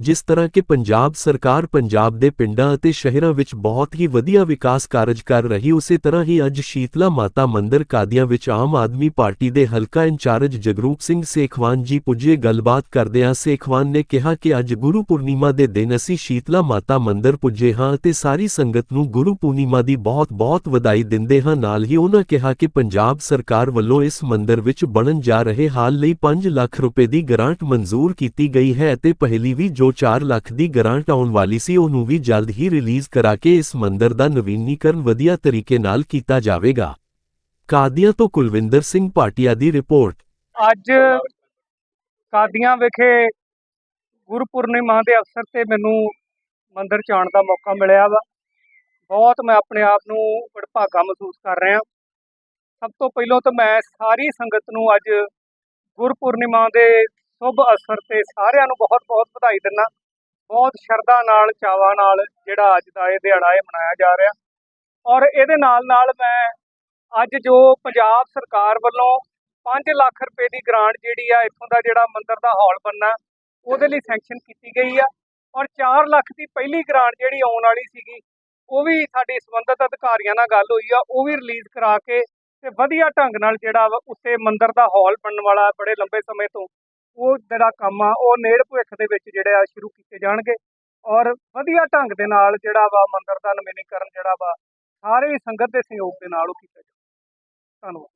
ਜਿਸ ਤਰ੍ਹਾਂ ਕਿ ਪੰਜਾਬ ਸਰਕਾਰ ਪੰਜਾਬ ਦੇ ਪਿੰਡਾਂ ਅਤੇ ਸ਼ਹਿਰਾਂ ਵਿੱਚ ਬਹੁਤ ਹੀ ਵਧੀਆ ਵਿਕਾਸ ਕਾਰਜ ਕਰ ਰਹੀ, ਉਸੇ ਤਰ੍ਹਾਂ ਹੀ ਅੱਜ ਸ਼ੀਤਲਾ ਮਾਤਾ ਮੰਦਿਰ ਕਾਦੀਆਂ ਵਿੱਚ ਆਮ ਆਦਮੀ ਪਾਰਟੀ ਦੇ ਹਲਕਾ ਇੰਚਾਰਜ ਜਗਰੂਪ ਸਿੰਘ ਸੇਖਵਾਨ ਜੀ ਪੁੱਜੇ ਗੱਲਬਾਤ ਕਰਦਿਆਂ ਸੇਖਵਾਨ ਨੇ ਕਿਹਾ ਕਿ ਅੱਜ ਗੁਰੂ ਪੂਰਨਿਮਾ ਦੇ ਦਿਨ ਅਸੀਂ ਸ਼ੀਤਲਾ ਮਾਤਾ ਮੰਦਿਰ ਪੁੱਜੇ ਹਾਂ ਅਤੇ ਸਾਰੀ ਸੰਗਤ ਨੂੰ ਗੁਰੂ ਪੂਰਨਿਮਾ ਦੀ ਬਹੁਤ-ਬਹੁਤ ਵਧਾਈ ਦਿੰਦੇ ਹਾਂ। ਨਾਲ ਹੀ ਉਹਨਾਂ ਕਿਹਾ ਕਿ ਪੰਜਾਬ ਸਰਕਾਰ ਵੱਲੋਂ ਇਸ ਮੰਦਿਰ ਵਿੱਚ ਬਣਨ ਜਾ ਰਹੇ ਹਾਲ ਲਈ 5 ਲੱਖ ਰੁਪਏ ਦੀ ਗ੍ਰਾਂਟ ਮਨਜ਼ੂਰ ਕੀਤੀ ਗਈ ਹੈ ਅਤੇ ਪਹਿਲੀ ਵੀ ਜੋ 4 ਲੱਖ ਦੀ ਗ੍ਰਾਂਟ ਆਉਣ ਵਾਲੀ ਸੀ, ਉਹਨੂੰ ਵੀ ਜਲਦ ਹੀ ਰਿਲੀਜ਼ ਕਰਾ ਕੇ ਇਸ ਮੰਦਿਰ ਦਾ ਨਵੀਨੀਕਰਨ ਵਧੀਆ ਤਰੀਕੇ ਨਾਲ ਕੀਤਾ ਜਾਵੇਗਾ। ਕਾਦੀਆਂ ਤੋਂ ਕੁਲਵਿੰਦਰ ਸਿੰਘ ਭਾਟੀਆ ਦੀ ਰਿਪੋਰਟ। ਅੱਜ ਕਾਦੀਆਂ ਵਿਖੇ ਗੁਰਪੁਰਨਿਮਾ ਦੇ ਅਵਸਰ ਤੇ ਮੈਨੂੰ ਮੰਦਿਰ ਜਾਣ ਦਾ ਮੌਕਾ ਮਿਲਿਆ ਵਾ। ਬਹੁਤ ਮੈਂ ਆਪਣੇ ਆਪ ਨੂੰ ਵਡਭਾਗਾ ਮਹਿਸੂਸ ਕਰ ਰਿਹਾ ਸਭ ਤੋਂ ਪਹਿਲਾਂ ਤਾਂ ਮੈਂ ਸਾਰੀ ਸੰਗਤ ਨੂੰ ਅੱਜ ਗੁਰਪੁਰਨਿਮਾ ਦੇ ਸ਼ੁਭ ਅਸਰ ਤੇ ਸਾਰਿਆਂ ਨੂੰ ਬਹੁਤ-ਬਹੁਤ ਵਧਾਈ ਦਿੰਦਾ। ਬਹੁਤ ਸ਼ਰਧਾ ਨਾਲ, ਚਾਵਾਂ ਨਾਲ ਜਿਹੜਾ ਅੱਜ ਦਾ ਇਹ ਦਿਹਾੜਾ ਇਹ ਮਨਾਇਆ ਜਾ ਰਿਹਾ। ਔਰ ਇਹਦੇ ਨਾਲ ਨਾਲ ਮੈਂ ਅੱਜ ਜੋ ਪੰਜਾਬ ਸਰਕਾਰ ਵੱਲੋਂ 5 ਲੱਖ ਰੁਪਏ ਦੀ ਗ੍ਰਾਂਟ ਜਿਹੜੀ ਆ, ਇੱਥੋਂ ਦਾ ਜਿਹੜਾ ਮੰਦਿਰ ਦਾ ਹਾਲ ਬਣਨਾ, ਉਹਦੇ ਲਈ ਸੈਂਕਸ਼ਨ ਕੀਤੀ ਗਈ ਆ। ਔਰ 4 ਲੱਖ ਦੀ ਪਹਿਲੀ ਗ੍ਰਾਂਟ ਜਿਹੜੀ ਆਉਣ ਵਾਲੀ ਸੀਗੀ, ਉਹ ਵੀ ਸਾਡੇ ਸੰਬੰਧਿਤ ਅਧਿਕਾਰੀਆਂ ਨਾਲ ਗੱਲ ਹੋਈ ਆ, ਉਹ ਵੀ ਰਿਲੀਜ਼ ਕਰਾ ਕੇ ਤੇ ਵਧੀਆ ਢੰਗ ਨਾਲ ਜਿਹੜਾ ਵਾ ਉੱਤੇ ਮੰਦਿਰ ਦਾ ਹਾਲ ਬਣਨ ਵਾਲਾ ਬੜੇ ਲੰਬੇ ਸਮੇਂ ਤੋਂ ਉਹ ਜਿਹੜਾ ਕੰਮ ਆ, ਉਹ ਨੇੜ ਭਵਿੱਖ ਦੇ ਵਿੱਚ ਜਿਹੜੇ ਆ ਸ਼ੁਰੂ ਕੀਤੇ ਜਾਣਗੇ ਔਰ ਵਧੀਆ ਢੰਗ ਦੇ ਨਾਲ ਜਿਹੜਾ ਵਾ ਮੰਦਰ ਦਾ ਨਵੀਨੀਕਰਨ ਜਿਹੜਾ ਵਾ, ਸਾਰੇ ਸੰਗਤ ਦੇ ਸਹਿਯੋਗ ਦੇ ਨਾਲ ਉਹ ਕੀਤਾ ਜਾਵੇ ਧੰਨਵਾਦ।